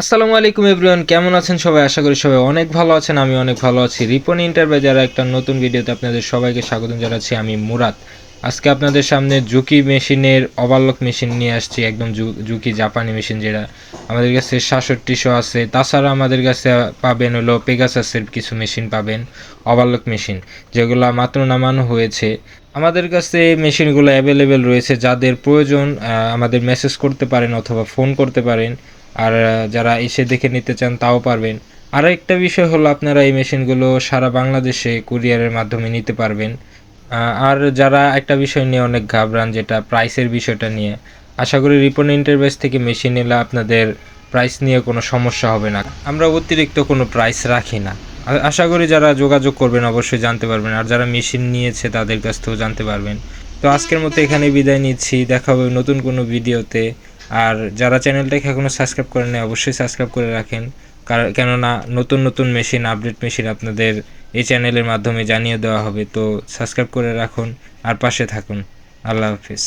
আসসালামু আলাইকুম এভরিওয়ান, কেমন আছেন সবাই? আশা করি সবাই অনেক ভালো আছেন আমি অনেক ভালো আছি। রিপন ইন্টারভিউ ইন্টারভেজার একটা নতুন ভিডিওতে আপনাদের সবাইকে স্বাগত জানাচ্ছি, আমি মুরাদ। আজকে আপনাদের সামনে জুকি মেশিনের ওভারলক মেশিন নিয়ে আসছি, একদম জুকি জাপানি মেশিন যেটা আমাদের কাছে সাতষট্টিশো আছে। তাছাড়া আমাদের কাছে পাবেন হলো পেগাসাসের কিছু মেশিন পাবেন, ওভারলক মেশিন, যেগুলো মাত্র নামানো হয়েছে। আমাদের কাছে মেশিনগুলো অ্যাভেলেবেল রয়েছে, যাদের প্রয়োজন আমাদের মেসেজ করতে পারেন অথবা ফোন করতে পারেন। আর যারা এসে দেখে নিতে চান তাও পারবেন। আর একটা বিষয় হলো আপনারা এই মেশিনগুলো সারা বাংলাদেশে কুরিয়ারের মাধ্যমে নিতে পারবেন। আর যারা একটা বিষয় নিয়ে অনেক ঘাবড়ান, যেটা প্রাইসের বিষয়টা নিয়ে, আশা করি রিপন ইন্টারভেস থেকে মেশিন নিলে আপনাদের প্রাইস নিয়ে কোনো সমস্যা হবে না। আমরা অতিরিক্ত কোনো প্রাইস রাখি না। আশা করি যারা যোগাযোগ করবেন অবশ্যই জানতে পারবেন, আর যারা মেশিন নিয়েছে তাদের কাছ থেকেও জানতে পারবেন। তো আজকের মতো এখানে বিদায় নিচ্ছি, দেখা হবে নতুন কোনো ভিডিওতে। আর যারা চ্যানেলটাকে এখনও সাবস্ক্রাইব করেন নাই, অবশ্যই সাবস্ক্রাইব করে রাখেন। কেননা নতুন নতুন মেশিন আপডেট মেশিন আপনাদের এই চ্যানেলের মাধ্যমে জানিয়ে দেওয়া হবে। তো সাবস্ক্রাইব করে রাখুন আর পাশে থাকুন। আল্লাহ হাফিজ।